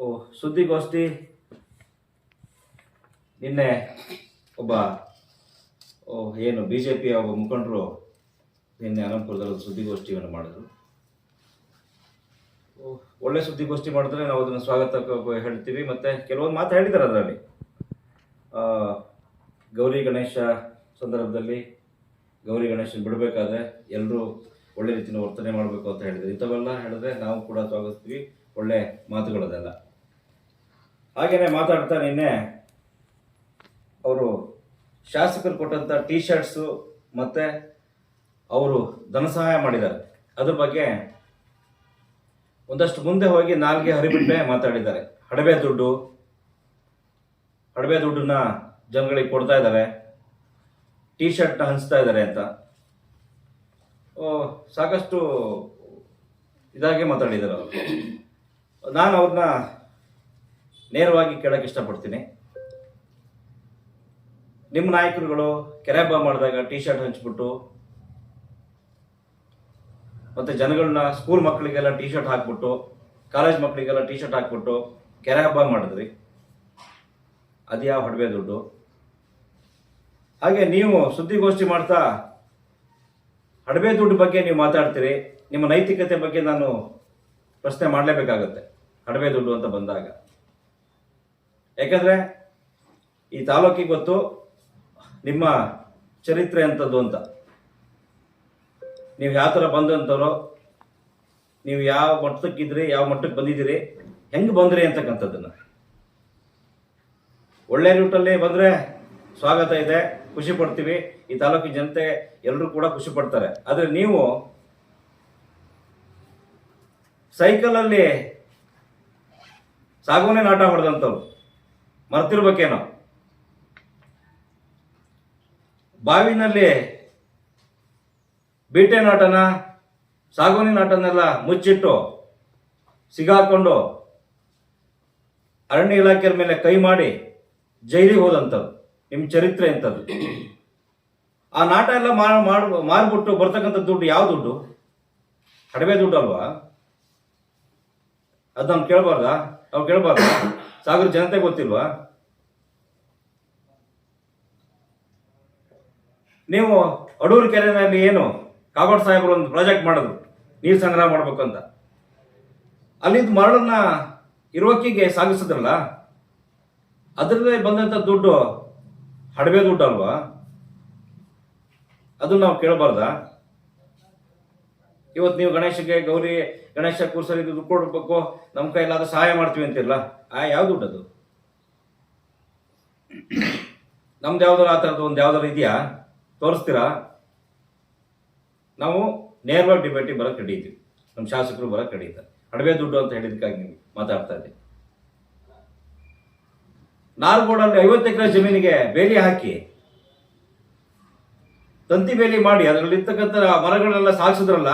ಓ, ಸುದ್ದಿಗೋಷ್ಠಿ. ನಿನ್ನೆ ಒಬ್ಬ, ಓ, ಏನು ಬಿ ಜೆ ಪಿಯ ಒಬ್ಬ ಮುಖಂಡರು ನಿನ್ನೆ ಅನಂತಪುರದಲ್ಲಿ ಸುದ್ದಿಗೋಷ್ಠಿಯನ್ನು ಮಾಡಿದ್ರು. ಒಳ್ಳೆ ಸುದ್ದಿಗೋಷ್ಠಿ ಮಾಡಿದ್ರೆ ನಾವು ಅದನ್ನು ಸ್ವಾಗತ ಹೇಳ್ತೀವಿ. ಮತ್ತೆ ಕೆಲವೊಂದು ಮಾತು ಹೇಳಿದ್ದಾರೆ ಅದರಲ್ಲಿ. ಗೌರಿ ಗಣೇಶ ಸಂದರ್ಭದಲ್ಲಿ, ಗೌರಿ ಗಣೇಶನ ಬಿಡಬೇಕಾದ್ರೆ ಎಲ್ಲರೂ ಒಳ್ಳೆ ರೀತಿಯ ವರ್ತನೆ ಮಾಡಬೇಕು ಅಂತ ಹೇಳಿದ್ರು ಇಂಥವೆಲ್ಲ ಹೇಳಿದ್ರೆ ನಾವು ಕೂಡ ಸ್ವಾಗತಿಸ್ತೀವಿ. ಒಳ್ಳೆ ಮಾತುಗಳದೆಲ್ಲ. ಹಾಗೇನೆ ಮಾತಾಡ್ತಾ ನಿನ್ನೆ ಅವರು ಶಾಸಕರು ಕೊಟ್ಟಂತ ಟಿ ಶರ್ಟ್ಸು ಮತ್ತೆ ಅವರು ಧನ ಸಹಾಯ ಮಾಡಿದ್ದಾರೆ. ಅದ್ರ ಬಗ್ಗೆ ಒಂದಷ್ಟು ಮುಂದೆ ಹೋಗಿ ನಾಲ್ಗೆ ಹರಿಬಿಟ್ಟೆ ಮಾತಾಡಿದ್ದಾರೆ. ಹಡಬೆ ದುಡ್ಡು, ಹಡಬೆ ದುಡ್ಡನ್ನ ಜನಗಳಿಗೆ ಕೊಡ್ತಾ ಇದ್ದಾರೆ. ಟಿ ಶರ್ಟ್ನ ಹಂಚ್ತಾ ಇದ್ದಾರೆ ಅಂತ. ಸಾಕಷ್ಟು ಇದಾಗೆ ಮಾತಾಡಿದ್ದಾರೆ ಅವರು. ನಾನು ಅವ್ರನ್ನ ನೇರವಾಗಿ ಕೇಳಕ್ಕೆ ಇಷ್ಟಪಡ್ತೀನಿ. ನಿಮ್ಮ ನಾಯಕರುಗಳು ಕೆರೆ ಹಬ್ಬ ಮಾಡಿದಾಗ ಟಿ ಶರ್ಟ್ ಹಂಚ್ಬಿಟ್ಟು, ಮತ್ತೆ ಜನಗಳನ್ನ ಸ್ಕೂಲ್ ಮಕ್ಕಳಿಗೆಲ್ಲ ಟಿ ಶರ್ಟ್ ಹಾಕ್ಬಿಟ್ಟು, ಕಾಲೇಜ್ ಮಕ್ಕಳಿಗೆಲ್ಲ ಟಿ ಶರ್ಟ್ ಹಾಕ್ಬಿಟ್ಟು ಕೆರೆ ಹಬ್ಬ ಮಾಡಿದ್ರಿ. ಅದ್ಯಾವ ಹೊಡವೆ ದುಡ್ಡು? ಹಾಗೆ ನೀವು ಸುದ್ದಿಗೋಷ್ಠಿ ಮಾಡ್ತಾ ಹಡವೆ ದುಡ್ಡು ಬಗ್ಗೆ ನೀವು ಮಾತಾಡ್ತೀರಿ, ನಿಮ್ಮ ನೈತಿಕತೆ ಬಗ್ಗೆ ನಾನು ಪ್ರಶ್ನೆ ಮಾಡಲೇಬೇಕಾಗತ್ತೆ ಹಡವೆ ದುಡ್ಡು ಅಂತ ಬಂದಾಗ. ಯಾಕಂದ್ರೆ ಈ ತಾಲೂಕಿಗೆ ಗೊತ್ತು ನಿಮ್ಮ ಚರಿತ್ರೆ ಅಂತದ್ದು ಅಂತ. ನೀವು ಯಾವ ಥರ ಬಂದಂಥವ್ರು ನೀವು ಯಾವ ಮಟ್ಟಕ್ಕಿದ್ರಿ ಯಾವ ಮಟ್ಟಕ್ಕೆ ಬಂದಿದ್ದೀರಿ, ಹೆಂಗೆ ಬಂದ್ರಿ ಅಂತಕ್ಕಂಥದ್ದನ್ನ. ಒಳ್ಳೆ ರೂಟಲ್ಲಿ ಬಂದರೆ ಸ್ವಾಗತ ಇದೆ, ಖುಷಿ ಪಡ್ತೀವಿ. ಈ ತಾಲೂಕಿನ ಜನತೆ ಎಲ್ಲರೂ ಕೂಡ ಖುಷಿ ಪಡ್ತಾರೆ. ಆದರೆ ನೀವು ಸೈಕಲಲ್ಲಿ ಸಾಗುವನೇ ನಾಟ ಹೊಡೆದಂಥವ್ರು. ಮರ್ತಿರ್ಬೇಕೇನೋ? ಬಾವಿನಲ್ಲಿ ಬೀಟೆ ನಾಟನ, ಸಾಗುವನಿ ನಾಟನೆಲ್ಲ ಮುಚ್ಚಿಟ್ಟು ಸಿಗಾಕೊಂಡು ಅರಣ್ಯ ಇಲಾಖೆಯ ಮೇಲೆ ಕೈ ಮಾಡಿ ಜೈಲಿಗೆ ಹೋದಂಥದ್ದು, ನಿಮ್ಮ ಚರಿತ್ರೆ ಎಂಥದ್ದು ಆ ನಾಟ ಎಲ್ಲ ಮಾರ್ಬಿಟ್ಟು ಬರ್ತಕ್ಕಂಥ ದುಡ್ಡು ಯಾವ ದುಡ್ಡು? ಕಡಿಮೆ ದುಡ್ಡು ಅಲ್ವಾ? ಅದು ನಾವು ಕೇಳಬಾರ್ದಾ? ನಾವು ಕೇಳಬಾರ್ದ? ಸಾಗರ ಜನತೆ ಗೊತ್ತಿಲ್ವಾ? ನೀವು ಅಡೂರು ಕೆರೆನಲ್ಲಿ ಏನು ಕಾಗೋಡ್ ಸಾಹೇಬರು ಒಂದು ಪ್ರಾಜೆಕ್ಟ್ ಮಾಡಿದ್ರು, ನೀರು ಸಂಗ್ರಹ ಅಂತ ಅಲ್ಲಿದ್ದ ಮರಳನ್ನ ಇರೋಕಿಗೆ ಸಾಗಿಸಿದ್ರಲ್ಲ, ಅದರಲ್ಲೇ ಬಂದಂಥ ದುಡ್ಡು ಹಡವೆ ದುಡ್ಡು ಅಲ್ವಾ? ಅದು ನಾವು ಕೇಳಬಾರ್ದ? ಇವತ್ತು ನೀವು ಗಣೇಶಗೆ ಗೌರಿ ಗಣೇಶ ಕೂರ್ಸಲ್ಲಿ ದುಡ್ಡು ಕೊಡ್ಬೇಕು ನಮ್ಮ ಕೈಲಾದ ಸಹಾಯ ಮಾಡ್ತೀವಿ ಅಂತಿರಲ್ಲ ಆ ಯಾವ ದುಡ್ಡು ಅದು ನಮ್ದು ಯಾವ್ದಾರು ಆ ಥರದ್ದು ಒಂದು ಯಾವ್ದಾರು ಇದೆಯಾ? ತೋರಿಸ್ತೀರಾ? ನಾವು ನೇರವಾಗಿ ಡಿಬೇಟಿಗೆ ಬರೋಕ್ಕೆ ಕಡಿತೀವಿ ನಮ್ಮ ಶಾಸಕರು ಬರೋಕ್ಕೆ ಕಡೀತಾರೆ ಅಡವೆ ದುಡ್ಡು ಅಂತ ಹೇಳಿದಕ್ಕಾಗಿ ನೀವು ಮಾತಾಡ್ತಾ ಇದ್ದೀವಿ ನಾಲ್ಗೋಡಲ್ಲಿ ಐವತ್ತು ಎಕರೆ ಜಮೀನಿಗೆ ಬೇಲಿ ಹಾಕಿ, ತಂತಿ ಬೇಲಿ ಮಾಡಿ, ಅದರಲ್ಲಿ ಇರ್ತಕ್ಕಂಥ ಮರಗಳೆಲ್ಲ ಸಾಗಿಸಿದ್ರಲ್ಲ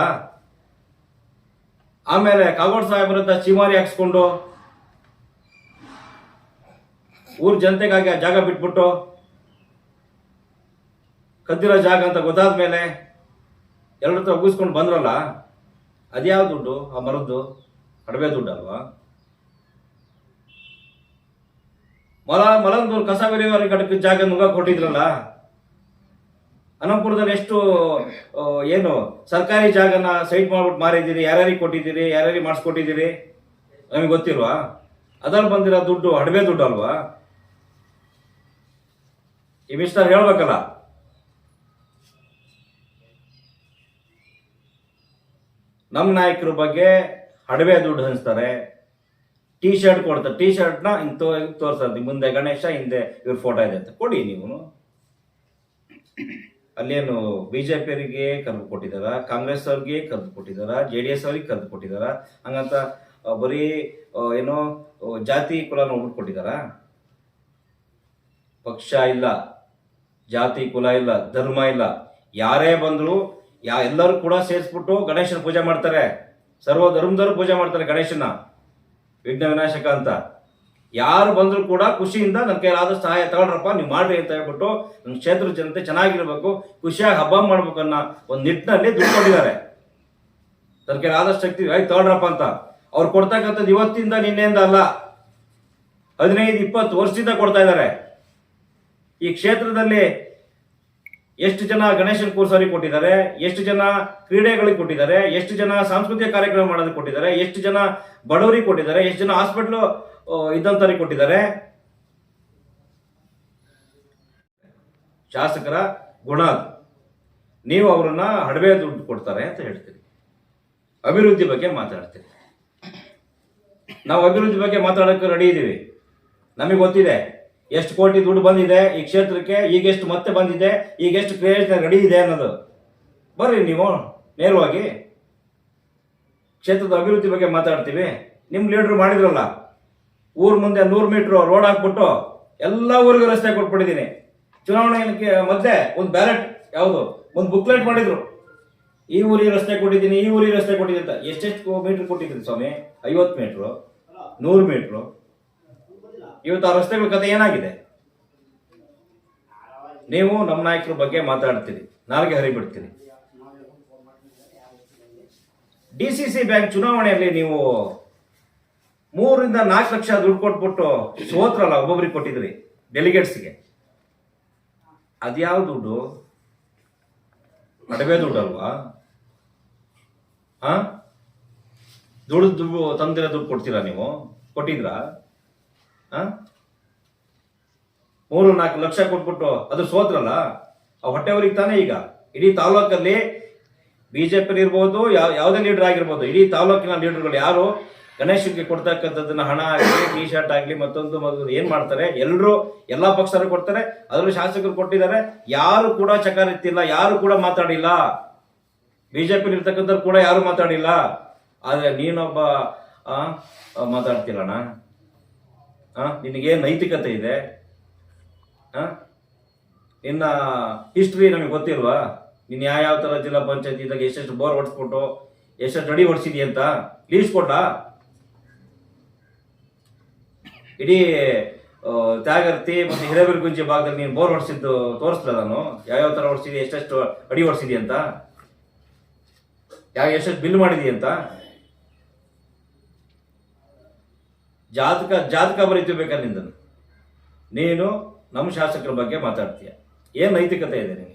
ಆಮೇಲೆ ಕಾಗೋಡ್ ಸಾಹೇಬ್ರ ಹತ್ರ ಚಿಮಾರಿ ಹಾಕ್ಸ್ಕೊಂಡು ಊರ್ ಜನತೆಗಾಗಿ ಆ ಜಾಗ ಬಿಟ್ಬಿಟ್ಟು ಕದ್ದಿರೋ ಜಾಗ ಅಂತ ಗೊತ್ತಾದ ಮೇಲೆ ಎಲ್ಲರ ಹತ್ರ ಒಗ್ಗಿಸ್ಕೊಂಡು ಬಂದ್ರಲ್ಲ, ಅದ್ಯಾವ ದುಡ್ಡು? ಆ ಮರದ್ದು? ಅಡವೆ ದುಡ್ಡು ಅಲ್ವಾ? ಮಲ ಮಲಂದೂರು ಕಸ ಬೆರೆಯುವವರಿಗೆ ಘಟಕ ಜಾಗ ನುಗ್ಗ ಕೊಟ್ಟಿದ್ರಲ್ಲ ಅನಂತಪುರದಲ್ಲಿ ಎಷ್ಟು ಏನು ಸರ್ಕಾರಿ ಜಾಗನ ಸೈಟ್ ಮಾಡ್ಬಿಟ್ಟು ಮಾರಿದ್ದೀರಿ, ಯಾರ್ಯಾರಿಗೆ ಕೊಟ್ಟಿದ್ದೀರಿ, ಯಾರ್ಯಾರಿಗೆ ಮಾಡಿಸ್ಕೊಟ್ಟಿದ್ದೀರಿ? ನಮಗೆ ಗೊತ್ತಿಲ್ವಾ? ಅದ್ರಲ್ಲಿ ಬಂದಿರೋ ದುಡ್ಡು ಅಡವೆ ದುಡ್ಡು ಅಲ್ವಾ? ಈ ಮಿಸ್ಟರ್ ಹೇಳ್ಬೇಕಲ್ಲ. ನಮ್ಮ ನಾಯಕರ ಬಗ್ಗೆ ಅಡವೆ ದುಡ್ಡು ಹಂಚ್ತಾರೆ. ಟೀ ಶರ್ಟ್ ಕೊಡ್ತಾರೆ. ಟೀ ಶರ್ಟ್ನ ಹಿಂಗೆ ತೋ ತೋರಿಸ್ತಾರೆ ಮುಂದೆ ಗಣೇಶ, ಹಿಂದೆ ಇವ್ರ ಫೋಟೋ ಇದೆ ಅಂತ. ಕೊಡಿ ನೀವು. ಅಲ್ಲೇನು ಬಿಜೆಪಿ ಜೆ ಪಿಯವರಿಗೆ ಕರೆದು ಕೊಟ್ಟಿದ್ದಾರೆ ಕಾಂಗ್ರೆಸ್ ಅವ್ರಿಗೆ ಕರೆದು ಕೊಟ್ಟಿದಾರ ಜೆ ಡಿ ಎಸ್ ಅವ್ರಿಗೆ ಕರೆದು ಕೊಟ್ಟಿದ್ದಾರೆ ಹಂಗಂತ ಬರೀ ಏನೋ ಜಾತಿ ಕುಲ ನೋಡ್ಬಿಟ್ಟು ಕೊಟ್ಟಿದ್ದಾರ ಪಕ್ಷ ಇಲ್ಲ, ಜಾತಿ ಕುಲ ಇಲ್ಲ, ಧರ್ಮ ಇಲ್ಲ. ಯಾರೇ ಬಂದ್ರು, ಯಾ, ಎಲ್ಲರೂ ಕೂಡ ಸೇರಿಸ್ಬಿಟ್ಟು ಗಣೇಶನ ಪೂಜೆ ಮಾಡ್ತಾರೆ. ಸರ್ವ ಧರ್ಮದವರು ಪೂಜೆ ಮಾಡ್ತಾರೆ ಗಣೇಶನ ವಿಘ್ನ ವಿನಾಶಕ ಅಂತ. ಯಾರು ಬಂದರೂ ಕೂಡ ಖುಷಿಯಿಂದ ನನ್ನ ಕೈಲಾದಷ್ಟು ಸಹಾಯ ತಗೊಳ್ರಪ್ಪ, ನೀವು ಮಾಡ್ರಿ ಅಂತ ಹೇಳ್ಬಿಟ್ಟು ನಮ್ಮ ಕ್ಷೇತ್ರದ ಜನತೆ ಚೆನ್ನಾಗಿರ್ಬೇಕು, ಖುಷಿಯಾಗಿ ಹಬ್ಬ ಮಾಡ್ಬೇಕು ಅನ್ನೋ ಒಂದು ನಿಟ್ಟಿನಲ್ಲಿ ದುಡ್ಡು ಕೊಟ್ಟಿದ್ದಾರೆ ನನ್ನ ಕೈಲಾದಷ್ಟು ಶಕ್ತಿ ಆಯ್ತು ತಗೊಳ್ರಪ್ಪ ಅಂತ. ಅವ್ರು ಕೊಡ್ತಕ್ಕಂಥದ್ದು ಇವತ್ತಿಂದ ನಿನ್ನೆಯಿಂದ ಅಲ್ಲ. ಹದಿನೈದು, ಇಪ್ಪತ್ತು ವರ್ಷದಿಂದ ಕೊಡ್ತಾ ಇದ್ದಾರೆ. ಈ ಕ್ಷೇತ್ರದಲ್ಲಿ ಎಷ್ಟು ಜನ ಗಣೇಶನ್ ಕೂರ್ಸೋರಿಗೆ ಕೊಟ್ಟಿದ್ದಾರೆ, ಎಷ್ಟು ಜನ ಕ್ರೀಡೆಗಳಿಗೆ ಕೊಟ್ಟಿದ್ದಾರೆ, ಎಷ್ಟು ಜನ ಸಾಂಸ್ಕೃತಿಕ ಕಾರ್ಯಕ್ರಮ ಮಾಡೋದಕ್ಕೆ ಕೊಟ್ಟಿದ್ದಾರೆ, ಎಷ್ಟು ಜನ ಬಡವರಿಗೆ ಕೊಟ್ಟಿದ್ದಾರೆ, ಎಷ್ಟು ಜನ ಹಾಸ್ಪಿಟ್ಲು ಇದ್ದಂಥವ್ರಿಗೆ ಕೊಟ್ಟಿದ್ದಾರೆ. ಶಾಸಕರ ಗುಣ ನೀವು ಅವರನ್ನ ಹಡವೆ ದುಡ್ಡು ಕೊಡ್ತಾರೆ ಅಂತ ಹೇಳ್ತೀರಿ. ಅಭಿವೃದ್ಧಿ ಬಗ್ಗೆ ಮಾತಾಡ್ತೀರಿ. ನಾವು ಅಭಿವೃದ್ಧಿ ಬಗ್ಗೆ ಮಾತಾಡೋಕ್ಕೆ ರೆಡಿ ಇದ್ದೀವಿ ನಮಗೆ ಗೊತ್ತಿದೆ. ಎಷ್ಟು ಕೋಟಿ ದುಡ್ಡು ಬಂದಿದೆ ಈ ಕ್ಷೇತ್ರಕ್ಕೆ ಈಗ ಎಷ್ಟು ಮತ್ತೆ ಬಂದಿದೆ ಈಗ ಎಷ್ಟು ರೆಡಿ ಇದೆ ಅನ್ನೋದು. ಬರ್ರಿ ನೀವು, ನೇರವಾಗಿ. ಕ್ಷೇತ್ರದ ಅಭಿವೃದ್ಧಿ ಬಗ್ಗೆ ಮಾತಾಡ್ತೀವಿ. ನಿಮ್ಮ ಲೀಡ್ರು ಮಾಡಿದ್ರಲ್ಲ, ಊರ್ ಮುಂದೆ ನೂರು ಮೀಟ್ರ್ ರೋಡ್ ಹಾಕ್ಬಿಟ್ಟು ಎಲ್ಲ ಊರಿಗೂ ರಸ್ತೆ ಕೊಟ್ಬಿಟ್ಟಿದ್ದೀನಿ. ಚುನಾವಣೆಗೆ ಮತ್ತೆ ಒಂದು ಬ್ಯಾಲೆಟ್ ಯಾವುದು? ಒಂದು ಬುಕ್ಲೆಟ್ ಮಾಡಿದ್ರು. ಈ ಊರಿಗೆ ರಸ್ತೆ ಕೊಟ್ಟಿದ್ದೀನಿ, ಈ ಊರಿಗೆ ರಸ್ತೆ ಕೊಟ್ಟಿದ್ದೀನಿ ಅಂತ. ಎಷ್ಟೆಷ್ಟು ಮೀಟ್ರ್ ಕೊಟ್ಟಿದ್ದೀನಿ ಸ್ವಾಮಿ? ಐವತ್ತು ಮೀಟ್ರು ನೂರು ಮೀಟ್ರು ಇವತ್ತು ಆ ರಸ್ತೆಗಳ ಕತೆ ಏನಾಗಿದೆ? ನೀವು ನಮ್ಮ ನಾಯಕರ ಬಗ್ಗೆ ಮಾತಾಡ್ತೀರಿ, ನಾಲ್ಗೆ ಹರಿಬಿಡ್ತೀರಿ. ಡಿ ಸಿ ಸಿ ಬ್ಯಾಂಕ್ ಚುನಾವಣೆಯಲ್ಲಿ ನೀವು ಮೂರರಿಂದ ನಾಲ್ಕು ಲಕ್ಷ ದುಡ್ಡು ಕೊಟ್ಬಿಟ್ಟು ಸೋತ್ರಲ್ಲ ಒಬ್ಬೊಬ್ಬರಿಗೆ ಕೊಟ್ಟಿದ್ರಿ, ಡೆಲಿಗೇಟ್ಸ್ಗೆ. ಅದ್ಯಾವ ದುಡ್ಡು? ಅಡವೆ ದುಡ್ಡು ಅಲ್ವಾ? ಹಾ? ದುಡ್ಡು ತಂದಿರೋ ದುಡ್ಡು ಕೊಡ್ತೀರಾ ನೀವು? ಕೊಟ್ಟಿದ್ರಾ? ಮೂರು ನಾಲ್ಕು ಲಕ್ಷ ಕೊಟ್ಬಿಟ್ಟು ಅದು ಸೋತ್ರಲ್ಲ ಆ ಹೊಟ್ಟೆವರಿಗೆ ತಾನೇ ಈಗ. ಇಡೀ ತಾಲೂಕಲ್ಲಿ ಬಿಜೆಪಿ ಇರ್ಬೋದು, ಯಾವ ಯಾವುದೇ ಲೀಡರ್ ಆಗಿರ್ಬೋದು, ಇಡೀ ತಾಲೂಕಿನ ಲೀಡರ್ಗಳು ಯಾರು? ಗಣೇಶನ್ಗೆ ಕೊಡ್ತಕ್ಕಂಥದ್ದನ್ನ ಹಣ ಆಗಲಿ ಟಿ ಶರ್ಟ್ ಆಗಲಿ, ಮತ್ತೊಂದು ಮತ್ತೊಂದು ಏನು ಮಾಡ್ತಾರೆ? ಎಲ್ಲರೂ ಎಲ್ಲಾ ಪಕ್ಷರು ಕೊಡ್ತಾರೆ. ಅದರಲ್ಲೂ ಶಾಸಕರು ಕೊಟ್ಟಿದ್ದಾರೆ. ಯಾರು ಕೂಡ ಚಕಾರ ಎತ್ತಿಲ್ಲ, ಯಾರು ಕೂಡ ಮಾತಾಡಿಲ್ಲ. ಬಿಜೆಪಿ ಇರ್ತಕ್ಕಂಥವ್ರು ಕೂಡ ಯಾರು ಮಾತಾಡಿಲ್ಲ. ಆದ್ರೆ ನೀನೊಬ್ಬ ಮಾತಾಡ್ತಿಲ್ಲಣ್ಣ. ನಿನಗೆ ನೈತಿಕತೆ ಇದೆ? ಇನ್ನ ಹಿಸ್ಟ್ರಿ ನಮಗೆ ಗೊತ್ತಿಲ್ವಾ? ನೀನು ಯಾವ ಯಾವ ಥರ ಜಿಲ್ಲಾ ಪಂಚಾಯತ್ ಇದ್ದಾಗ ಎಷ್ಟೆಷ್ಟು ಬೋರ್ ಹೊಡ್ಸ್ಬಿಟ್ಟು ಎಷ್ಟೆಷ್ಟು ಅಡಿ ಹೊಡ್ಸಿದಿ ಅಂತ? ಲೀಸ್ಟ್ ಕೊಟ್ಟ? ಇಡೀ ತ್ಯಾಗರ್ತಿ ಮತ್ತು ಹಿರೇಬೆರಗುಂಜಿ ಭಾಗದಲ್ಲಿ ನೀನು ಬೋರ್ ಹೊಡ್ಸಿದ್ದು ತೋರಿಸ್ಲ ನಾನು? ಯಾವ್ಯಾವ ಥರ ಹೊಡ್ಸಿದಿ ಎಷ್ಟೆಷ್ಟು ಅಡಿ ಹೊಡ್ಸಿದಿ ಅಂತ? ಯಾವ, ಎಷ್ಟೆಷ್ಟು ಬಿಲ್ ಮಾಡಿದಿ ಅಂತ? ಜಾತಕ ಜಾತಕ ಬರೀತಿರ್ಬೇಕಾ ನಿಂದನು ನೀನು ನಮ್ಮ ಶಾಸಕರ ಬಗ್ಗೆ ಮಾತಾಡ್ತೀಯ. ಏನು ನೈತಿಕತೆ ಇದೆ ನಿನಗೆ?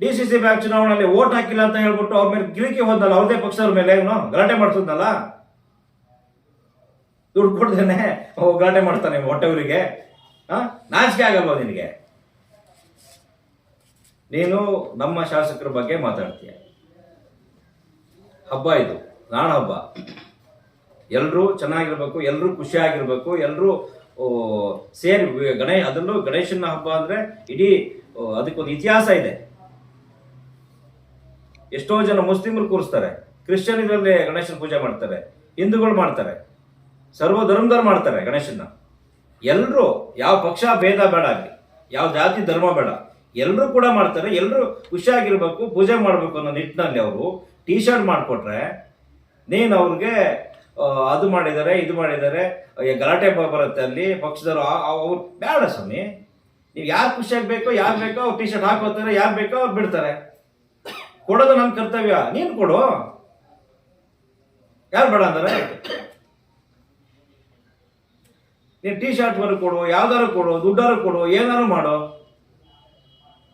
ಡಿ ಸಿ ಸಿ ಬ್ಯಾಂಕ್ ಚುನಾವಣೆಯಲ್ಲಿ ಓಟ್ ಹಾಕಿಲ್ಲ ಅಂತ ಹೇಳ್ಬಿಟ್ಟು ಅವ್ರ ಮೇಲೆ ಗಿರಿಕೆ ಹೋದಲ್ಲ ಅವ್ರದೇ ಪಕ್ಷದವ್ರ ಮೇಲೆ ಏನು? ಗಲಾಟೆ ಮಾಡ್ತಿದ್ನಲ್ಲ? ದುಡ್ಡು ಕೊಡ್ದೇನೆ ಗಲಾಟೆ ಮಾಡ್ತಾನೆ ಹೊಟ್ಟೆವರಿಗೆ ನಾಚಿಕೆ ಆಗಲ್ವ ನಿನಗೆ? ನೀನು ನಮ್ಮ ಶಾಸಕರ ಬಗ್ಗೆ ಮಾತಾಡ್ತೀಯ. ಹಬ್ಬ ಇದು. ನಾಣ ಹಬ್ಬ ಎಲ್ಲರೂ ಚೆನ್ನಾಗಿರ್ಬೇಕು ಎಲ್ಲರೂ ಖುಷಿಯಾಗಿರ್ಬೇಕು ಎಲ್ಲರೂ ಸೇರಿ, ಗಣೇ, ಅದರಲ್ಲೂ ಗಣೇಶನ ಹಬ್ಬ ಅಂದ್ರೆ ಇಡೀ ಅದಕ್ಕೊಂದು ಇತಿಹಾಸ ಇದೆ. ಎಷ್ಟೋ ಜನ ಮುಸ್ಲಿಮರು ಕೂರಿಸ್ತಾರೆ. ಕ್ರಿಶ್ಚಿಯನ್ ಇದರಲ್ಲಿ ಗಣೇಶನ ಪೂಜೆ ಮಾಡ್ತಾರೆ. ಹಿಂದೂಗಳು ಮಾಡ್ತಾರೆ. ಸರ್ವ ಧರ್ಮದವ್ರು ಮಾಡ್ತಾರೆ ಗಣೇಶನ ಎಲ್ಲರೂ ಯಾವ ಪಕ್ಷ ಭೇದ ಬೇಡ ಆಗಲಿ, ಯಾವ ಜಾತಿ ಧರ್ಮ ಬೇಡ ಎಲ್ಲರೂ ಕೂಡ ಮಾಡ್ತಾರೆ. ಎಲ್ಲರೂ ಖುಷಿಯಾಗಿರ್ಬೇಕು, ಪೂಜೆ ಮಾಡಬೇಕು ಅನ್ನೋ ನಿಟ್ಟಿನಲ್ಲಿ ಅವರು ಟೀ ಶರ್ಟ್ ಮಾಡಿಕೊಟ್ರೆ ನೀನು ಅವ್ರಿಗೆ ಅದು ಮಾಡಿದ್ದಾರೆ ಇದು ಮಾಡಿದ್ದಾರೆ ಗಲಾಟೆ ಬರುತ್ತೆ ಅಲ್ಲಿ, ಪಕ್ಷದವರು ಅವ್ರು ಬೇಡ ಸ್ವಾಮಿ. ನೀವು ಯಾರು ಖುಷಿಯಾಗಿ ಬೇಕೋ ಯಾರು ಬೇಕೋ, ಅವ್ರು ಟಿ ಶರ್ಟ್ ಹಾಕೋತಾರೆ ಯಾರು ಬೇಕೋ, ಅವ್ರು ಬಿಡ್ತಾರೆ. ಕೊಡೋದು ನಮ್ಮ ಕರ್ತವ್ಯ. ನೀನು ಕೊಡು. ಯಾರು ಬೇಡ ಅಂತಾರೆ ನೀನು ಟಿ ಶರ್ಟ್ ಬರೋ ಕೊಡು, ಯಾವ್ದಾರು ಕೊಡು, ದುಡ್ಡಾರು ಕೊಡು, ಏನಾರು ಮಾಡು.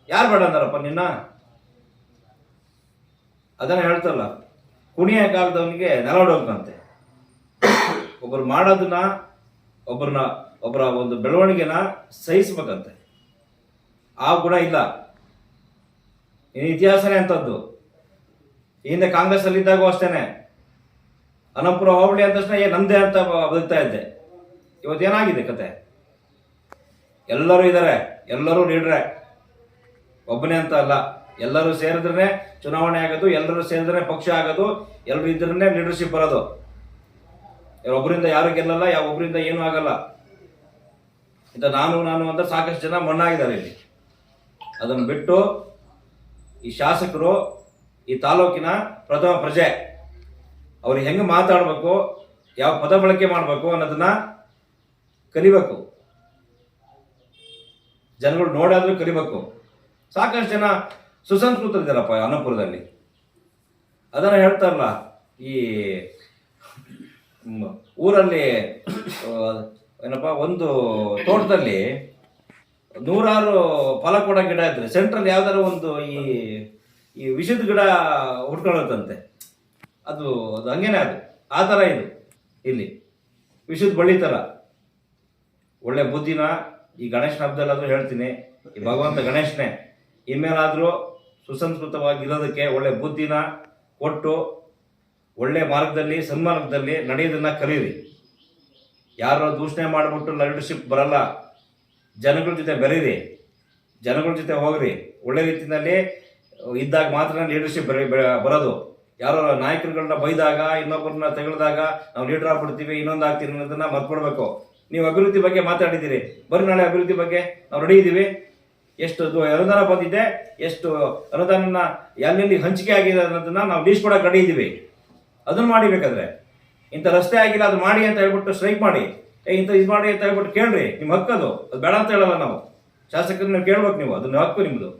ಯಾರು ಬೇಡ ಅಂದಾರಪ್ಪ ನಿನ್ನ? ಅದನ್ನ ಹೇಳ್ತಲ್ಲ. ಕುಣಿಯ ಕಾಲದವನಿಗೆ ನೆಲಡೋಗಂತೆ ಒಬ್ಬರು ಮಾಡೋದನ್ನ, ಒಬ್ಬರನ್ನ, ಒಬ್ಬರ ಒಂದು ಬೆಳವಣಿಗೆನ ಸಹಿಸ್ಬೇಕಂತೆ. ಆ ಗುಣ ಇಲ್ಲ. ಇನ್ನು ಇತಿಹಾಸನೇ ಅಂತದ್ದು. ಹಿಂದೆ ಕಾಂಗ್ರೆಸ್ ಅಲ್ಲಿ ಇದ್ದಾಗೂ ಅಷ್ಟೇನೆ. ಅನಂಪುರ ಹೋಬಳಿ ಅಂದ ತಕ್ಷಣ ಏ ನಂದೇ ಅಂತ ಬದುಕ್ತಾ ಇದ್ದೆ. ಇವತ್ತೇನಾಗಿದೆ ಕತೆ? ಎಲ್ಲರೂ ಇದ್ದಾರೆ ಎಲ್ಲರೂ ನೀಡ್ರೆ ಒಬ್ಬನೇ ಅಂತ ಅಲ್ಲ. ಎಲ್ಲರೂ ಸೇರಿದ್ರೆ ಚುನಾವಣೆ ಆಗೋದು, ಎಲ್ಲರೂ ಸೇರಿದ್ರೆ ಪಕ್ಷ ಆಗೋದು ಎಲ್ಲರೂ ಇದ್ರನ್ನೇ ಲೀಡರ್ಶಿಪ್ ಬರೋದು. ಒಬ್ಬರಿಂದ ಯಾರು ಗೆಲ್ಲಲ್ಲ ಯಾವ ಒಬ್ಬರಿಂದ ಏನೂ ಆಗಲ್ಲ. ಇಂಥ ನಾನು ನಾನು ಅಂತ ಸಾಕಷ್ಟು ಜನ ಮಣ್ಣಾಗಿದ್ದಾರೆ ಇಲ್ಲಿ. ಅದನ್ನು ಬಿಟ್ಟು ಈ ಶಾಸಕರು, ಈ ತಾಲೂಕಿನ ಪ್ರಥಮ ಪ್ರಜೆ, ಅವ್ರು ಹೆಂಗೆ ಮಾತಾಡಬೇಕು, ಯಾವ ಪದ ಬಳಕೆ ಮಾಡಬೇಕು ಅನ್ನೋದನ್ನ ಕಲಿಬೇಕು. ಜನಗಳು ನೋಡಾದ್ರೂ ಕಲಿಬೇಕು. ಸಾಕಷ್ಟು ಜನ ಸುಸಂಸ್ಕೃತರಿದ್ದಾರಪ್ಪ ಅನ್ನಪುರದಲ್ಲಿ? ಅದನ್ನು ಹೇಳ್ತಾರಲ್ಲ, ಈ ಊರಲ್ಲಿ ಏನಪ್ಪ, ಒಂದು ತೋಟದಲ್ಲಿ ನೂರಾರು ಫಲ ಕೊಡೋ ಗಿಡ ಇದ್ರೆ, ಸೆಂಟ್ರಲ್ಲಿ ಯಾವ್ದಾರು ಒಂದು ಈ ಈ ವಿಷದ ಗಿಡ ಹುಟ್ಕೊಳ್ಳುತ್ತಂತೆ. ಅದು ಅದು ಹಂಗೇನೆ ಅದು. ಆ ಥರ ಇದು, ಇಲ್ಲಿ. ವಿಷದ ಬಳ್ಳಿ ಥರ. ಒಳ್ಳೆ ಬುದ್ಧಿನ ಈ ಗಣೇಶನ ಹಬ್ಬದಲ್ಲಾದರೂ ಹೇಳ್ತೀನಿ. ಈ ಭಗವಂತ ಗಣೇಶನೇ. ಇನ್ಮೇಲಾದರೂ ಸುಸಂಸ್ಕೃತವಾಗಿರೋದಕ್ಕೆ ಒಳ್ಳೆ ಬುದ್ಧಿನ ಕೊಟ್ಟು ಒಳ್ಳೆ ಮಾರ್ಗದಲ್ಲಿ, ಸನ್ಮಾರ್ಗದಲ್ಲಿ ನಡೆಯೋದನ್ನ ಕಲೀರಿ ಯಾರೋ ದೂಷಣೆ ಮಾಡಿಬಿಟ್ಟು ಲೀಡರ್ಶಿಪ್ ಬರಲ್ಲ, ಜನಗಳ ಜೊತೆ ಬೆರೀರಿ, ಜನಗಳ ಜೊತೆ ಹೋಗ್ರಿ. ಒಳ್ಳೆ ರೀತಿಯಲ್ಲಿ ಇದ್ದಾಗ ಮಾತ್ರ ಲೀಡರ್ಶಿಪ್ ಬರ ಬರೋದು. ಯಾರೋ ನಾಯಕರುಗಳನ್ನ ಬೈದಾಗ, ಇನ್ನೊಬ್ಬರನ್ನ ತೆಗೆದಾಗ ನಾವು ಲೀಡರ್ ಆಗ್ಬಿಡ್ತೀವಿ, ಇನ್ನೊಂದು ಆಗ್ತೀವಿ ಅನ್ನೋದನ್ನ ಮರ್ತ್ಬಿಡ್ಬೇಕು. ನೀವು ಅಭಿವೃದ್ಧಿ ಬಗ್ಗೆ ಮಾತಾಡಿದ್ದೀರಿ. ಬರೀ ನಾಳೆ ಅಭಿವೃದ್ಧಿ ಬಗ್ಗೆ. ನಾವು ರೆಡಿ ಇದ್ದೀವಿ ಎಷ್ಟು ಅನುದಾನ ಬಂದಿದೆ, ಎಷ್ಟು ಅನುದಾನ ಎಲ್ಲೆಲ್ಲಿ ಹಂಚಿಕೆ ಆಗಿದೆ ಅನ್ನೋದನ್ನ ನಾವು ಲೀಸ್ಟ್ ಕೂಡ ರೆಡಿ ಇದ್ದೀವಿ ಅದನ್ನ ಮಾಡಿ ಬೇಕಾದ್ರೆ. ಇಂಥ ರಸ್ತೆ ಆಗಿಲ್ಲ, ಅದು ಮಾಡಿ ಅಂತ ಹೇಳ್ಬಿಟ್ಟು ಸ್ಟ್ರೈಕ್ ಮಾಡಿ. ಏ, ಇಂಥ ಇದು ಮಾಡಿ ಅಂತ ಹೇಳ್ಬಿಟ್ಟು ಕೇಳ್ರಿ ನಿಮ್ಮ ಹಕ್ಕದು ಅದು. ಬೇಡ ಅಂತ ಹೇಳಲ್ಲ ನಾವು. ಶಾಸಕರನ್ನ ಕೇಳ್ಬೇಕು ನೀವು, ಅದನ್ನ ಹಕ್ಕು ನಿಮ್ಮದು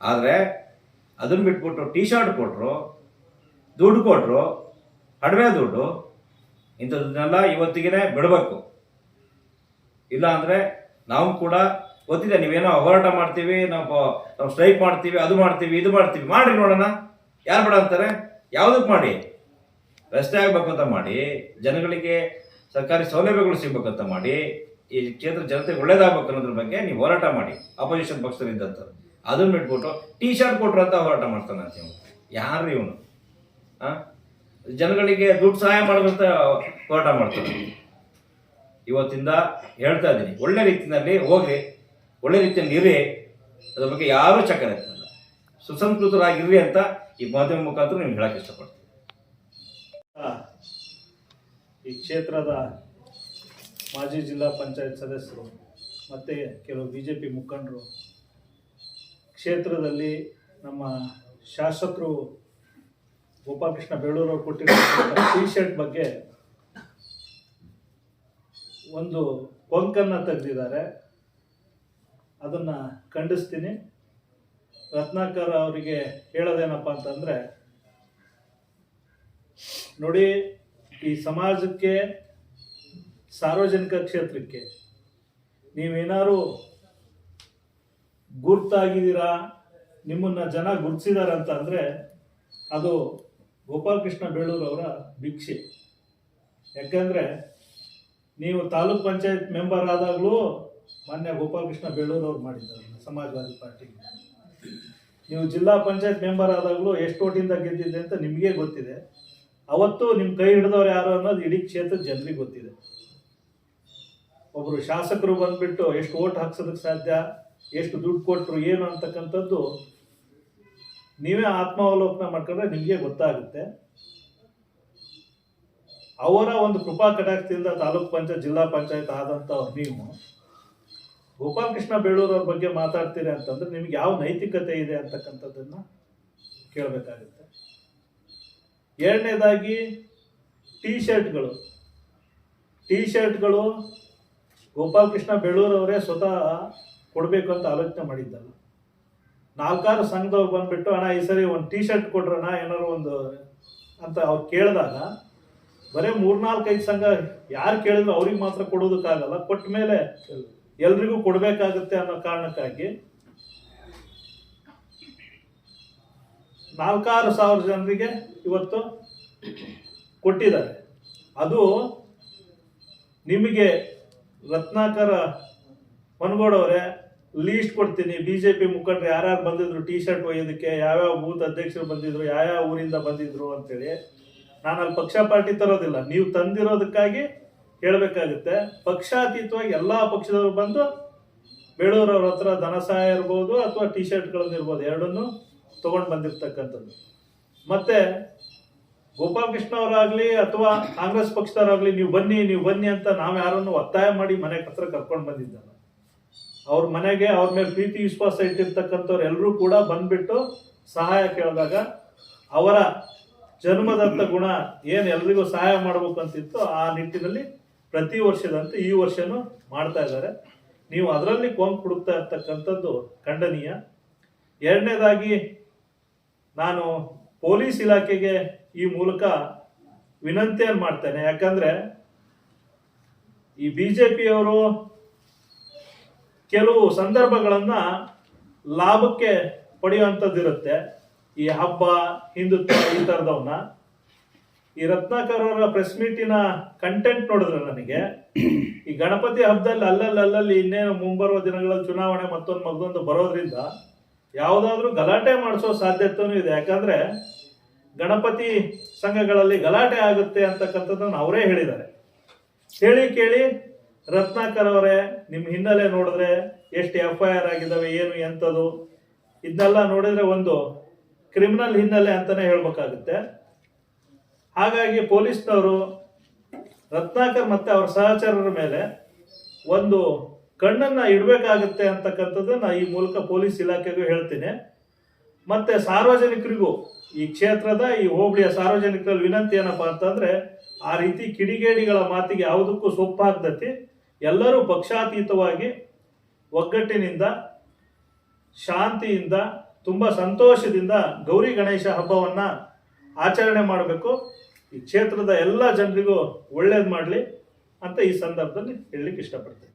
ಆದರೆ ಅದನ್ನ ಬಿಟ್ಬಿಟ್ಟು ಟೀ ಶರ್ಟ್ ಕೊಟ್ರು, ದುಡ್ಡು ಕೊಟ್ಟರು ಹಡವೆ ದುಡ್ಡು, ಇಂಥದ್ದನ್ನೆಲ್ಲ ಇವತ್ತಿಗೆ ಬಿಡಬೇಕು. ಇಲ್ಲ ಅಂದರೆ ನಾವು ಕೂಡ ಗೊತ್ತಿದೆ, ನೀವೇನೋ ಹೋರಾಟ ಮಾಡ್ತೀವಿ, ನಾವು ನಾವು ಸ್ಟ್ರೈಕ್ ಮಾಡ್ತೀವಿ, ಅದು ಮಾಡ್ತೀವಿ, ಇದು ಮಾಡ್ತೀವಿ. ಮಾಡಿ ನೋಡೋಣ. ಯಾರು ಬೇಡ ಅಂತಾರೆ? ಯಾವುದಕ್ಕೆ ಮಾಡಿ? ರಸ್ತೆ ಆಗ್ಬೇಕು ಅಂತ ಮಾಡಿ, ಜನಗಳಿಗೆ ಸರ್ಕಾರಿ ಸೌಲಭ್ಯಗಳು ಸಿಗ್ಬೇಕಂತ ಮಾಡಿ, ಈ ಕ್ಷೇತ್ರ ಜನತೆಗೆ ಒಳ್ಳೇದಾಗಬೇಕು ಅನ್ನೋದ್ರ ಬಗ್ಗೆ ನೀವು ಹೋರಾಟ ಮಾಡಿ. ಅಪೋಸಿಷನ್ ಪಕ್ಷದಲ್ಲಿದ್ದಂಥ ಅದನ್ನ ಬಿಟ್ಬಿಟ್ಟು ಟೀ ಶರ್ಟ್ ಕೊಟ್ರು ಅಂತ ಹೋರಾಟ ಮಾಡ್ತಾನೆ ಅಂತ ಇವನು ಯಾರು ಇವನು? ಜನಗಳಿಗೆ ದುಡ್ಡು ಸಹಾಯ ಮಾಡಬೇಕಂತ ಹೋರಾಟ ಮಾಡ್ತಾನೆ. ಇವತ್ತಿಂದ ಹೇಳ್ತಾ ಇದ್ದೀನಿ. ಒಳ್ಳೆ ರೀತಿಯಲ್ಲಿ ಹೋಗ್ರಿ. ಒಳ್ಳೆ ರೀತಿಯಲ್ಲಿ ಇರಿ ಅದ್ರ ಬಗ್ಗೆ ಯಾರೂ ಚಕ್ಕರ ಇರ್ತಲ್ಲ ಸುಸಂಸ್ಕೃತರಾಗಿರ್ರಿ ಅಂತ ಈ ಮಾಧ್ಯಮ ಮುಖಾಂತರ ನಿಮ್ಗೆ ಹೇಳಕ್ಕೆ ಇಷ್ಟಪಡ್ತೀನಿ. ಈ ಕ್ಷೇತ್ರದ ಮಾಜಿ ಜಿಲ್ಲಾ ಪಂಚಾಯತ್ ಸದಸ್ಯರು ಮತ್ತು ಕೆಲವು ಬಿ ಜೆ ಪಿ ಮುಖಂಡರು ಕ್ಷೇತ್ರದಲ್ಲಿ ನಮ್ಮ ಶಾಸಕರು ಗೋಪಾಲಕೃಷ್ಣ ಬೇಳೂರವರು ಕೊಟ್ಟಿರೋ ಟಿ ಶರ್ಟ್ ಬಗ್ಗೆ ಒಂದು ಕೊಂಕನ್ನು ತೆಗೆದಿದ್ದಾರೆ. ಅದನ್ನು ಖಂಡಿಸ್ತೀನಿ. ರತ್ನಾಕರ್ ಅವರಿಗೆ ಹೇಳೋದೇನಪ್ಪ ಅಂತಂದರೆ, ನೋಡಿ, ಈ ಸಮಾಜಕ್ಕೆ, ಸಾರ್ವಜನಿಕ ಕ್ಷೇತ್ರಕ್ಕೆ ನೀವೇನಾದ್ರು ಗುರ್ತಾಗಿದ್ದೀರಾ? ನಿಮ್ಮನ್ನ ಜನ ಗುರ್ತಿಸಿದಾರ ಅಂತ ಅಂದರೆ, ಅದು ಗೋಪಾಲಕೃಷ್ಣ ಅವರ ಭಿಕ್ಷೆ. ಯಾಕಂದರೆ, ನೀವು ತಾಲೂಕ್ ಪಂಚಾಯತ್ ಮೆಂಬರ್ ಆದಾಗಲೂ ಮಾನ್ಯ ಗೋಪಾಲಕೃಷ್ಣ ಬೇಳೂರು ಅವ್ರು ಮಾಡಿದ್ದಾರೆ ಸಮಾಜವಾದಿ ಪಾರ್ಟಿ. ನೀವು ಜಿಲ್ಲಾ ಪಂಚಾಯತ್ ಮೆಂಬರ್ ಆದಾಗಲೂ ಎಷ್ಟು ಓಟಿಂದ ಗೆದ್ದಿದೆ ಅಂತ ನಿಮಗೆ ಗೊತ್ತಿದೆ. ಅವತ್ತು ನಿಮ್ಮ ಕೈ ಹಿಡಿದವ್ರು ಯಾರು ಅನ್ನೋದು ಇಡೀ ಕ್ಷೇತ್ರದ ಜನರಿಗೆ ಗೊತ್ತಿದೆ. ಒಬ್ಬರು ಶಾಸಕರು ಬಂದ್ಬಿಟ್ಟು ಎಷ್ಟು ಓಟ್ ಹಾಕ್ಸೋದಕ್ಕೆ ಸಾಧ್ಯ, ಎಷ್ಟು ದುಡ್ಡು ಕೊಟ್ಟರು ಏನು ಅಂತಕ್ಕಂಥದ್ದು ನೀವೇ ಆತ್ಮಾವಲೋಕನ ಮಾಡ್ಕೊಂಡ್ರೆ ನಿಮಗೆ ಗೊತ್ತಾಗುತ್ತೆ. ಅವರ ಒಂದು ಕೃಪಾ ಕಟಾಕ್ಷದಿಂದ ತಾಲೂಕ್ ಪಂಚಾಯತ್, ಜಿಲ್ಲಾ ಪಂಚಾಯತ್ ಆದಂಥವ್ರು ನೀವು. ಗೋಪಾಲಕೃಷ್ಣ ಬೇಳೂರವ್ರ ಬಗ್ಗೆ ಮಾತಾಡ್ತೀರಿ ಅಂತಂದ್ರೆ ನಿಮ್ಗೆ ಯಾವ ನೈತಿಕತೆ ಇದೆ ಅಂತಕ್ಕಂಥದ್ದನ್ನ ಕೇಳಬೇಕಾಗುತ್ತೆ. ಎರಡನೇದಾಗಿ ಟೀ ಶರ್ಟ್ಗಳು ಟೀ ಶರ್ಟ್ಗಳು ಗೋಪಾಲಕೃಷ್ಣ ಬೇಳೂರವರೇ ಸ್ವತಃ ಕೊಡಬೇಕು ಅಂತ ಆಲೋಚನೆ ಮಾಡಿದ್ದಲ್ಲ. ನಾಲ್ಕಾರು ಸಂಘದವ್ರು ಬಂದ್ಬಿಟ್ಟು, ಅಣ್ಣ, ಈ ಸರಿ ಒಂದು ಟೀ ಶರ್ಟ್ ಕೊಡ್ರಣ ಏನಾರು ಒಂದು ಅಂತ ಅವ್ರು ಕೇಳಿದಾಗ ಬರೀ ಮೂರ್ನಾಲ್ಕೈದು ಸಂಘ ಯಾರು ಕೇಳಿದ್ರು ಅವ್ರಿಗೆ ಮಾತ್ರ ಕೊಡೋದಕ್ಕಾಗಲ್ಲ ಕೊಟ್ಟ ಮೇಲೆ ಎಲ್ರಿಗೂ ಕೊಡಬೇಕಾಗುತ್ತೆ ಅನ್ನೋ ಕಾರಣಕ್ಕಾಗಿ ನಾಲ್ಕಾರು ಸಾವಿರ ಜನರಿಗೆ ಇವತ್ತು ಕೊಟ್ಟಿದ್ದಾರೆ. ಅದು ನಿಮಗೆ ರತ್ನಾಕರ ಮನಗೋಡವ್ರೆ ಲೀಸ್ಟ್ ಕೊಡ್ತೀನಿ. ಬಿ ಜೆ ಪಿ ಮುಖಂಡರು ಯಾರ್ಯಾರು ಬಂದಿದ್ರು ಟಿ ಶರ್ಟ್ ಒಯ್ಯೋದಕ್ಕೆ, ಯಾವ್ಯಾವ ಬೂತ್ ಅಧ್ಯಕ್ಷರು ಬಂದಿದ್ರು, ಯಾವ್ಯಾವ ಊರಿಂದ ಬಂದಿದ್ರು ಅಂತೇಳಿ ನಾನು ಅಲ್ಲಿ ಪಕ್ಷ ಪಾರ್ಟಿ ತರೋದಿಲ್ಲ. ನೀವು ತಂದಿರೋದಕ್ಕಾಗಿ ಹೇಳಬೇಕಾಗುತ್ತೆ ಪಕ್ಷಾತೀತವಾಗಿ ಎಲ್ಲ ಪಕ್ಷದವರು ಬಂದು ಬೇಳೂರವ್ರ ಹತ್ರ ಧನ ಸಹಾಯ ಇರ್ಬೋದು ಅಥವಾ ಟಿ ಶರ್ಟ್ಗಳನ್ನು ಇರ್ಬೋದು, ಎರಡನ್ನೂ ತೊಗೊಂಡು ಬಂದಿರ್ತಕ್ಕಂಥದ್ದು. ಮತ್ತೆ ಗೋಪಾಲಕೃಷ್ಣ ಅವರಾಗ್ಲಿ ಅಥವಾ ಕಾಂಗ್ರೆಸ್ ಪಕ್ಷದವರಾಗ್ಲಿ ನೀವು ಬನ್ನಿ ನೀವು ಬನ್ನಿ ಅಂತ ನಾವು ಯಾರನ್ನು ಒತ್ತಾಯ ಮಾಡಿ ಮನೆ ಹತ್ರ ಕರ್ಕೊಂಡು ಬಂದಿದ್ದಾನೆ ಅವ್ರ ಮನೆಗೆ ಅವ್ರ ಮೇಲೆ ಪ್ರೀತಿ, ವಿಶ್ವಾಸ ಇಟ್ಟಿರ್ತಕ್ಕಂಥವ್ರು ಎಲ್ಲರೂ ಕೂಡ ಬಂದ್ಬಿಟ್ಟು ಸಹಾಯ ಕೇಳಿದಾಗ ಅವರ ಜನ್ಮದತ್ತ ಗುಣ ಏನು ಎಲ್ರಿಗೂ ಸಹಾಯ ಮಾಡಬೇಕು ಅಂತಿತ್ತು ಆ ನಿಟ್ಟಿನಲ್ಲಿ ಪ್ರತಿ ವರ್ಷದಂತೆ ಈ ವರ್ಷನೂ ಮಾಡ್ತಾ ಇದ್ದಾರೆ. ನೀವು ಅದರಲ್ಲಿ ಕೊಂಕು ಹುಡುಕ್ತಾ ಇರ್ತಕ್ಕಂಥದ್ದು ಖಂಡನೀಯ. ಎರಡನೇದಾಗಿ ನಾನು ಪೊಲೀಸ್ ಇಲಾಖೆಗೆ ಈ ಮೂಲಕ ವಿನಂತಿಯನ್ನು ಮಾಡ್ತೇನೆ. ಯಾಕಂದ್ರೆ ಈ ಬಿ ಜೆ ಪಿಯವರು ಕೆಲವು ಸಂದರ್ಭಗಳನ್ನ ಲಾಭಕ್ಕೆ ಪಡೆಯುವಂಥದ್ದಿರುತ್ತೆ. ಈ ಹಬ್ಬ, ಹಿಂದುತ್ವ ಈ ಥರದವನ್ನ ಈ ರತ್ನಾಕರ್ ಅವರ ಪ್ರೆಸ್ ಮೀಟಿನ ಕಂಟೆಂಟ್ ನೋಡಿದ್ರೆ ನನಗೆ? ಈ ಗಣಪತಿ ಹಬ್ಬದಲ್ಲಿ ಅಲ್ಲಲ್ಲಿ ಅಲ್ಲಲ್ಲಿ ಇನ್ನೇನು ಮುಂಬರುವ ದಿನಗಳಲ್ಲಿ ಚುನಾವಣೆ ಮತ್ತೊಂದು ಮತ್ತೊಂದು ಬರೋದ್ರಿಂದ ಯಾವುದಾದ್ರೂ ಗಲಾಟೆ ಮಾಡಿಸೋ ಸಾಧ್ಯತೆಯೂ ಇದೆ. ಯಾಕಂದ್ರೆ ಗಣಪತಿ ಸಂಘಗಳಲ್ಲಿ ಗಲಾಟೆ ಆಗುತ್ತೆ ಅಂತಕ್ಕಂಥದ್ದನ್ನು ಅವರೇ ಹೇಳಿದ್ದಾರೆ. ಹೇಳಿ ಕೇಳಿ ರತ್ನಾಕರ್ ಅವರೇ ನಿಮ್ಮ ಹಿನ್ನೆಲೆ ನೋಡಿದ್ರೆ ಎಷ್ಟು ಎಫ್ ಐ ಆರ್ ಆಗಿದ್ದಾವೆ, ಏನು, ಎಂಥದ್ದು, ಇದನ್ನೆಲ್ಲ ನೋಡಿದ್ರೆ ಒಂದು ಕ್ರಿಮಿನಲ್ ಹಿನ್ನೆಲೆ ಅಂತಲೇ ಹೇಳ್ಬೇಕಾಗುತ್ತೆ. ಹಾಗಾಗಿ ಪೊಲೀಸ್ನವರು ರತ್ನಾಕರ್ ಮತ್ತೆ ಅವರ ಸಹಚರರ ಮೇಲೆ ಒಂದು ಕಣ್ಣನ್ನ ಇಡಬೇಕಾಗುತ್ತೆ ನಾ ಈ ಮೂಲಕ ಪೊಲೀಸ್ ಇಲಾಖೆಗೂ ಹೇಳ್ತೀನಿ. ಮತ್ತೆ ಸಾರ್ವಜನಿಕರಿಗೂ ಈ ಕ್ಷೇತ್ರದ ಈ ಹೋಬಳಿಯ ಸಾರ್ವಜನಿಕರಲ್ಲಿ ವಿನಂತಿ ಏನಪ್ಪ ಅಂತಂದ್ರೆ ಆ ರೀತಿ ಕಿಡಿಗೇಡಿಗಳ ಮಾತಿಗೆ ಯಾವುದಕ್ಕೂ ಸೊಪ್ಪಾಗ್ದತಿ ಎಲ್ಲರೂ ಪಕ್ಷಾತೀತವಾಗಿ ಒಗ್ಗಟ್ಟಿನಿಂದ, ಶಾಂತಿಯಿಂದ, ತುಂಬ ಸಂತೋಷದಿಂದ ಗೌರಿ ಗಣೇಶ ಹಬ್ಬವನ್ನ ಆಚರಣೆ ಮಾಡಬೇಕು. ಈ ಕ್ಷೇತ್ರದ ಎಲ್ಲ ಜನರಿಗೂ ಒಳ್ಳೇದು ಮಾಡಲಿ ಅಂತ ಈ ಸಂದರ್ಭದಲ್ಲಿ ಹೇಳಲಿಕ್ಕೆ ಇಷ್ಟಪಡ್ತೇನೆ.